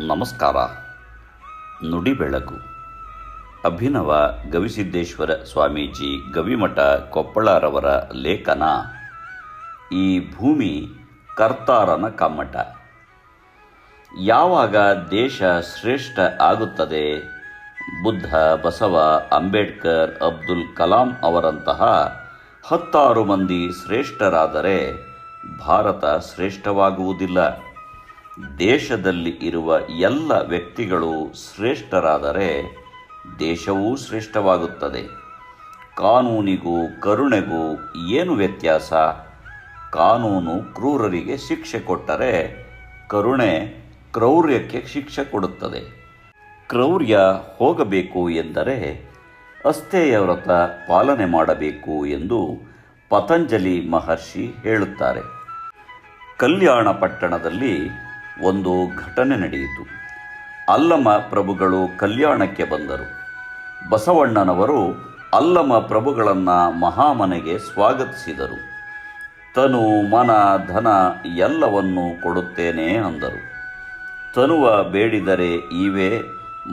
ನಮಸ್ಕಾರ. ನುಡಿ ಬೆಳಕು ಅಭಿನವ ಗವಿಸಿದ್ದೇಶ್ವರ ಸ್ವಾಮೀಜಿ ಗವಿಮಠ ಕೊಪ್ಪಳರವರ ಲೇಖನ. ಈ ಭೂಮಿ ಕರ್ತಾರನ ಕಮ್ಮಟ. ಯಾವಾಗ ದೇಶ ಶ್ರೇಷ್ಠ ಆಗುತ್ತದೆ? ಬುದ್ಧ ಬಸವ ಅಂಬೇಡ್ಕರ್ ಅಬ್ದುಲ್ ಕಲಾಂ ಅವರಂತಹ ಹತ್ತಾರು ಮಂದಿ ಶ್ರೇಷ್ಠರಾದರೆ ಭಾರತ ಶ್ರೇಷ್ಠವಾಗುವುದಿಲ್ಲ. ದೇಶದಲ್ಲಿ ಇರುವ ಎಲ್ಲ ವ್ಯಕ್ತಿಗಳು ಶ್ರೇಷ್ಠರಾದರೆ ದೇಶವೂ ಶ್ರೇಷ್ಠವಾಗುತ್ತದೆ. ಕಾನೂನಿಗೂ ಕರುಣೆಗೂ ಏನು ವ್ಯತ್ಯಾಸ? ಕಾನೂನು ಕ್ರೂರರಿಗೆ ಶಿಕ್ಷೆ ಕೊಟ್ಟರೆ ಕರುಣೆ ಕ್ರೌರ್ಯಕ್ಕೆ ಶಿಕ್ಷೆ ಕೊಡುತ್ತದೆ. ಕ್ರೌರ್ಯ ಹೋಗಬೇಕು ಎಂದರೆ ಅಸ್ಥೇಯ ವ್ರತ ಪಾಲನೆ ಮಾಡಬೇಕು ಎಂದು ಪತಂಜಲಿ ಮಹರ್ಷಿ ಹೇಳುತ್ತಾರೆ. ಕಲ್ಯಾಣ ಪಟ್ಟಣದಲ್ಲಿ ಒಂದು ಘಟನೆ ನಡೆಯಿತು. ಅಲ್ಲಮ ಪ್ರಭುಗಳು ಕಲ್ಯಾಣಕ್ಕೆ ಬಂದರು. ಬಸವಣ್ಣನವರು ಅಲ್ಲಮ ಪ್ರಭುಗಳನ್ನು ಮಹಾಮನೆಗೆ ಸ್ವಾಗತಿಸಿದರು. ತನು ಮನ ಧನ ಎಲ್ಲವನ್ನು ಕೊಡುತ್ತೇನೆ ಅಂದರು. ತನುವ ಬೇಡಿದರೆ ಈವೆ,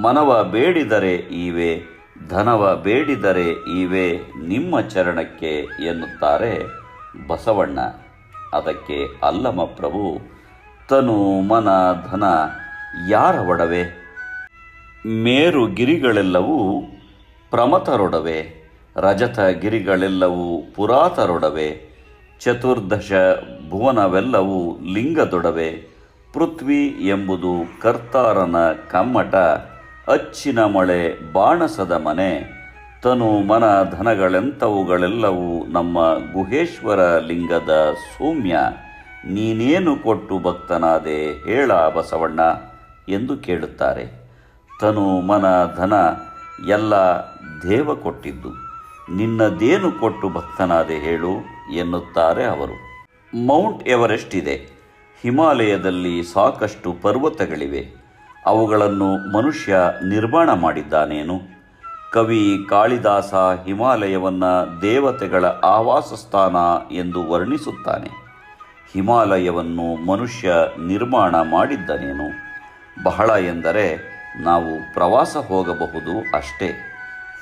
ಮನವ ಬೇಡಿದರೆ ಈವೆ, ಧನವ ಬೇಡಿದರೆ ಈವೆ ನಿಮ್ಮ ಚರಣಕ್ಕೆ ಎನ್ನುತ್ತಾರೆ ಬಸವಣ್ಣ. ಅದಕ್ಕೆ ಅಲ್ಲಮ ಪ್ರಭು ತನು ಮನ ಧನ ಯಾರ ಒಡವೆ? ಮೇರು ಗಿರಿಗಳೆಲ್ಲವೂ ಪ್ರಮತರೊಡವೆ, ರಜತ ಗಿರಿಗಳೆಲ್ಲವೂ ಪುರಾತರೊಡವೆ, ಚತುರ್ದಶ ಭುವನವೆಲ್ಲವೂ ಲಿಂಗದೊಡವೆ, ಪೃಥ್ವಿ ಎಂಬುದು ಕರ್ತಾರನ ಕಮ್ಮಟ, ಅಚ್ಚಿನ ಮಳೆ ಬಾಣಸದ ಮನೆ, ತನು ಮನ ಧನಗಳೆಂಥವುಗಳೆಲ್ಲವೂ ನಮ್ಮ ಗುಹೇಶ್ವರ ಲಿಂಗದ ಸೌಮ್ಯ. ನೀನೇನು ಕೊಟ್ಟು ಭಕ್ತನಾದೆ ಹೇಳ ಬಸವಣ್ಣ ಎಂದು ಕೇಳುತ್ತಾರೆ. ತನು ಮನ ಧನ ಎಲ್ಲ ದೇವ ಕೊಟ್ಟಿದ್ದು. ನಿನ್ನದೇನು ಕೊಟ್ಟು ಭಕ್ತನಾದೆ ಹೇಳು ಎನ್ನುತ್ತಾರೆ ಅವರು. ಮೌಂಟ್ ಎವರೆಸ್ಟ್ ಇದೆ. ಹಿಮಾಲಯದಲ್ಲಿ ಸಾಕಷ್ಟು ಪರ್ವತಗಳಿವೆ. ಅವುಗಳನ್ನು ಮನುಷ್ಯ ನಿರ್ಮಾಣ ಮಾಡಿದ್ದಾನೇನು? ಕವಿ ಕಾಳಿದಾಸ ಹಿಮಾಲಯವನ್ನು ದೇವತೆಗಳ ಆವಾಸ ಸ್ಥಾನ ಎಂದು ವರ್ಣಿಸುತ್ತಾನೆ. ಹಿಮಾಲಯವನ್ನು ಮನುಷ್ಯ ನಿರ್ಮಾಣ ಮಾಡಿದ್ದನೇನು? ಬಹಳ ಎಂದರೆ ನಾವು ಪ್ರವಾಸ ಹೋಗಬಹುದು ಅಷ್ಟೇ,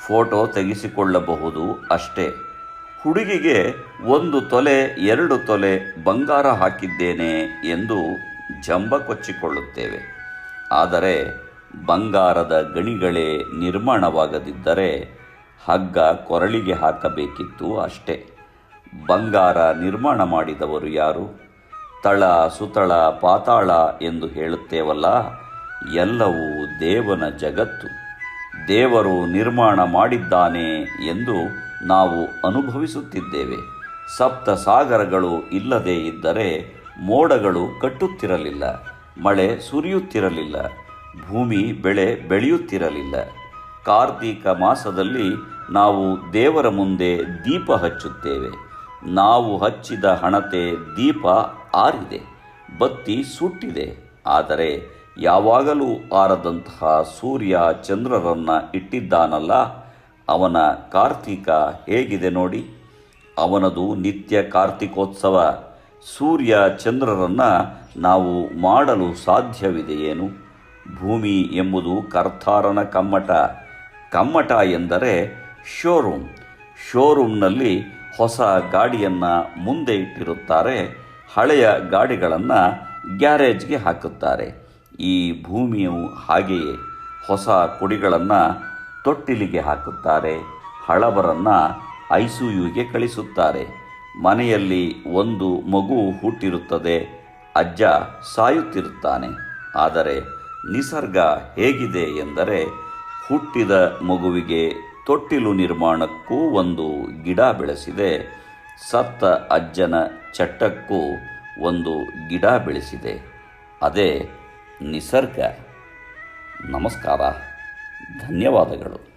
ಫೋಟೋ ತೆಗೆಸಿಕೊಳ್ಳಬಹುದು ಅಷ್ಟೇ. ಹುಡುಗಿಗೆ ಒಂದು ತೊಲೆ, ಎರಡು ತೊಲೆ ಬಂಗಾರ ಹಾಕಿದ್ದೇನೆ ಎಂದು ಜಂಬ ಕೊಚ್ಚಿಕೊಳ್ಳುತ್ತೇವೆ. ಆದರೆ ಬಂಗಾರದ ಗಣಿಗಳೇ ನಿರ್ಮಾಣವಾಗದಿದ್ದರೆ ಹಗ್ಗ ಕೊರಳಿಗೆ ಹಾಕಬೇಕಿತ್ತು ಅಷ್ಟೇ. ಬಂಗಾರ ನಿರ್ಮಾಣ ಮಾಡಿದವರು ಯಾರು? ತಳ, ಸುತಳ, ಪಾತಾಳ ಎಂದು ಹೇಳುತ್ತೇವಲ್ಲ, ಎಲ್ಲವೂ ದೇವನ ಜಗತ್ತು. ದೇವರು ನಿರ್ಮಾಣ ಮಾಡಿದ್ದಾನೆ ಎಂದು ನಾವು ಅನುಭವಿಸುತ್ತಿದ್ದೇವೆ. ಸಪ್ತ ಸಾಗರಗಳು ಇಲ್ಲದೇ ಇದ್ದರೆ ಮೋಡಗಳು ಕಟ್ಟುತ್ತಿರಲಿಲ್ಲ, ಮಳೆ ಸುರಿಯುತ್ತಿರಲಿಲ್ಲ, ಭೂಮಿ ಬೆಳೆ ಬೆಳೆಯುತ್ತಿರಲಿಲ್ಲ. ಕಾರ್ತೀಕ ಮಾಸದಲ್ಲಿ ನಾವು ದೇವರ ಮುಂದೆ ದೀಪ ಹಚ್ಚುತ್ತೇವೆ. ನಾವು ಹಚ್ಚಿದ ಹಣತೆ ದೀಪ ಆರಿದೆ, ಬತ್ತಿ ಸುಟ್ಟಿದೆ. ಆದರೆ ಯಾವಾಗಲೂ ಆರದಂತಹ ಸೂರ್ಯ ಚಂದ್ರರನ್ನು ಇಟ್ಟಿದ್ದಾನಲ್ಲ, ಅವನ ಕಾರ್ತೀಕ ಹೇಗಿದೆ ನೋಡಿ. ಅವನದು ನಿತ್ಯ ಕಾರ್ತಿಕೋತ್ಸವ. ಸೂರ್ಯ ಚಂದ್ರರನ್ನು ನಾವು ಮಾಡಲು ಸಾಧ್ಯವಿದೆಯೇನು? ಭೂಮಿ ಎಂಬುದು ಕರ್ತಾರನ ಕಮ್ಮಟ. ಕಮ್ಮಟ ಎಂದರೆ ಶೋರೂಮ್. ಶೋರೂಮ್ನಲ್ಲಿ ಹೊಸ ಗಾಡಿಯನ್ನು ಮುಂದೆ ಇಟ್ಟಿರುತ್ತಾರೆ. ಹಳೆಯ ಗಾಡಿಗಳನ್ನು ಗ್ಯಾರೇಜ್ಗೆ ಹಾಕುತ್ತಾರೆ. ಈ ಭೂಮಿಯು ಹಾಗೆಯೇ ಹೊಸ ಕುಡಿಗಳನ್ನು ತೊಟ್ಟಿಲಿಗೆ ಹಾಕುತ್ತಾರೆ. ಹಳಬರನ್ನು ಐ ಸಿ ಯುಗೆ ಕಳಿಸುತ್ತಾರೆ. ಮನೆಯಲ್ಲಿ ಒಂದು ಮಗು ಹುಟ್ಟಿರುತ್ತದೆ. ಅಜ್ಜ ಸಾಯುತ್ತಿರುತ್ತಾನೆ. ಆದರೆ ನಿಸರ್ಗ ಹೇಗಿದೆ ಎಂದರೆ ಹುಟ್ಟಿದ ಮಗುವಿಗೆ ತೊಟ್ಟಿಲು ನಿರ್ಮಾಣಕ್ಕೂ ಒಂದು ಗಿಡ ಬೆಳೆಸಿದೆ. ಸತ್ತ ಅಜ್ಜನ ಚಟ್ಟಕ್ಕೂ ಒಂದು ಗಿಡ ಬೆಳೆಸಿದೆ. ಅದೇ ನಿಸರ್ಗ. ನಮಸ್ಕಾರ. ಧನ್ಯವಾದಗಳು.